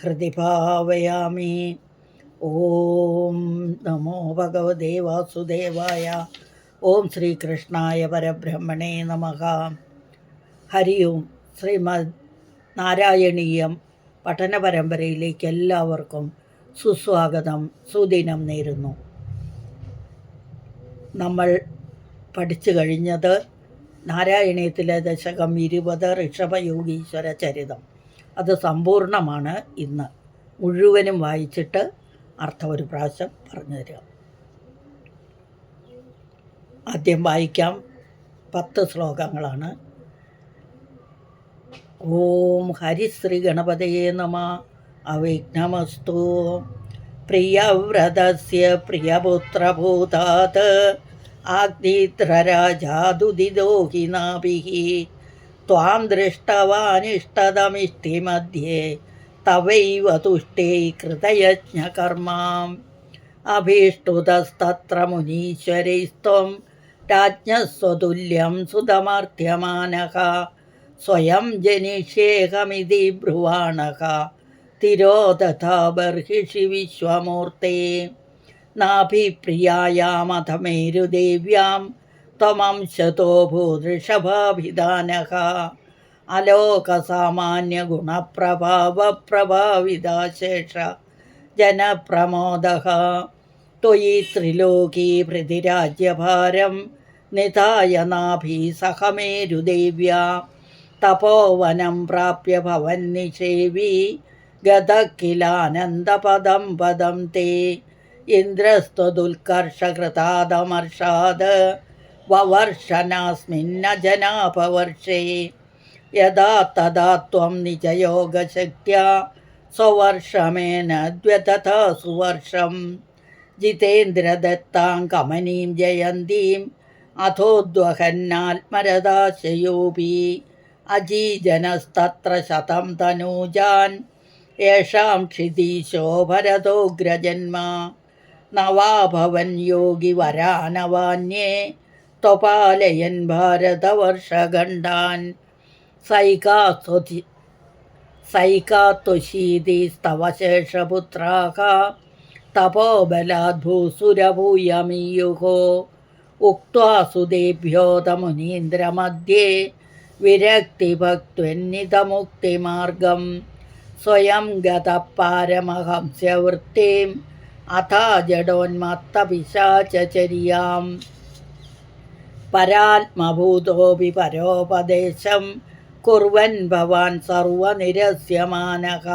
ഹൃദി ഭാവയാമി ഓം നമോ ഭഗവതേ വാസുദേവായ. ഓം ശ്രീകൃഷ്ണായ പരബ്രഹ്മണേ നമ. ഹരി ഓം. ശ്രീമദ് നാരായണീയം പഠന പരമ്പരയിലേക്ക് എല്ലാവർക്കും സുസ്വാഗതം. സുദിനം നേരുന്നു. നമ്മൾ പഠിച്ചു കഴിഞ്ഞത് നാരായണീയത്തിലെ ദശകം ഇരുപത് ഋഷഭയോഗീശ്വര ചരിതം. അത് സമ്പൂർണമാണ് ഇന്ന്. മുഴുവനും വായിച്ചിട്ട് അർത്ഥം ഒരു പ്രാവശ്യം പറഞ്ഞു തരിക ആദ്യം വായിക്കാം. പത്ത് ശ്ലോകങ്ങളാണ്. ഓം ഹരിശ്രീ ഗണപതയേ നമ. അവിഘ്നമസ്തു. പ്രിയവ്രതസ്യ പ്രിയപുത്രഭൂതാത്. ആഗ്നിത്രരാജാതുദിദോഹിനാഭിः त्वां दृष्टवानिष्टदमिष्टिमध्ये तवैव तुष्टे कृतयज्ञकर्माम् अभीष्टुतस्तत्र मुनीश्वरैस्त्वं राज्ञः स्वतुल्यं सुतमर्ध्यमानः स्वयं जनिष्येऽहमिति ब्रुवाणः तिरोदथा बर्हिषि विश्वमूर्ते नाभिप्रियायामथमेरुदेव्यां त्वमंशतो भूदृषभाभिधानः अलोकसामान्यगुणप्रभावप्रभाविदाशेष जनप्रमोदः त्वयि त्रिलोकी पृथिराज्यभारं निधाय नाभि सहमेरुदेव्या तपोवनं प्राप्य भवन्निषेवी गतः किलानन्दपदं पदं ते इन्द्रस्त्वदुल्कर्षकृतादमर्षाद ववर्षनास्मिन्न जनापवर्षे यदा तदा त्वं निजयोगशक्त्या स्ववर्षमेन द्व्यतथा सुवर्षं जितेन्द्रदत्तां कमनीं जयन्तीम् अथोद्वहन्नात्मरदाशयोऽपि अजीजनस्तत्र शतं तनूजान्, येषां क्षितीशो भरतोऽग्रजन्मा नवाभवन् योगिवरानवान्ये തൊപാലയൻ ഭാരതവർഷഖണ്ഡാൻ സൈകാസ്വതി സൈകാത്വശീതിസ്തവശേഷപുത്രാഹ തപോബലാദ്ഭൂസുരഭൂയമീയുः ഉക്വാ സുദേഭ്യോതമുനീന്ദ്രമധ്യേ വിരക്തിഭക്ത്വന്നിതമുക്തിമാർഗം. സ്വയം ഗതപാരമഹംസ്യവൃത്തിം അഥാ ജഡോന്മത്തപിശാചര്യാം പരാത്മഭൂതോപി പരോപദേശം കുറവൻ ഭവാൻ സർവനിരസ്യമാനക.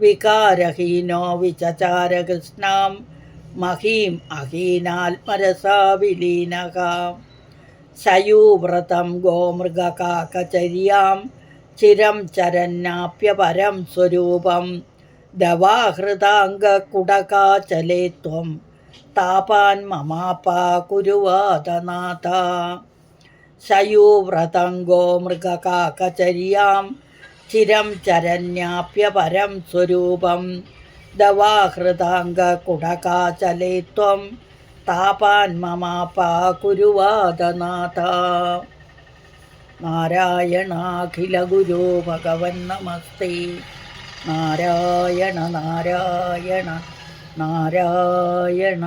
വികാരഹീനോ വിചചാരകൃഷ്ണം മഹീം അഹീനാത്മരസാ വിലീനക. ശയൂവ്രതം ഗോമൃഗകാകചര്യാം ചിരം ചരന്നാപ്യപരം സ്വരൂപം. ദവാഹൃതാംഗകുടകാചലേ ത്വം താപാൻ മമാപ കുരുവാതനാഥ ശയൂവ്രതംഗോ മൃഗകാകചര്യാം ചിരം ചരന്യാപ്യപരം സ്വരൂപം. ദവാഹൃതാംഗകുടകാചലേ ത്വം താപാൻ മമാപ കുരുവാതനാഥ നാരായണാഖിലഗുരോ ഭഗവൻ നമസ്തേ. നാരായണ നാരായണ നാരായണ.